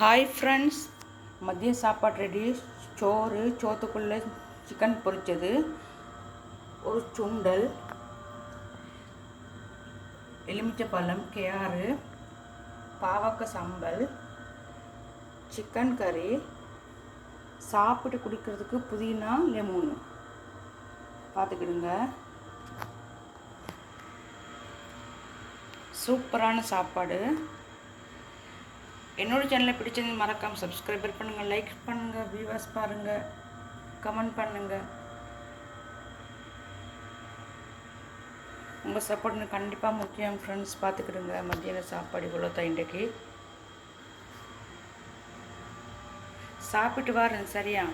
Hi friends மதிய சாப்பாடு ready சோறு சோத்துக்குள்ளே சிக்கன் பொரிச்சது. ஒரு சுண்டல். எலுமிச்சப்பழம் கேரு பாவக்காய் சம்பல். சிக்கன் கறி சாப்பிட்டு குடிக்கிறதுக்கு புதினா லெமன் பார்த்துக்கிடுங்க. சூப்பரான சாப்பாடு. என்னோட சேனலை பிடிச்சது மறக்காமல் சப்ஸ்கிரைபர் பண்ணுங்கள் லைக் பண்ணுங்கள் வியூவர்ஸ் பாருங்கள் கமெண்ட் பண்ணுங்கள் உங்கள் சப்போர்ட் கண்டிப்பாக முக்கியம் ஃப்ரெண்ட்ஸ் பார்த்துக்கிடுங்க மத்தியான சாப்பாடு இவ்வளோ தான் இன்றைக்கு. சாப்பிட்டு வரேன் சரியா?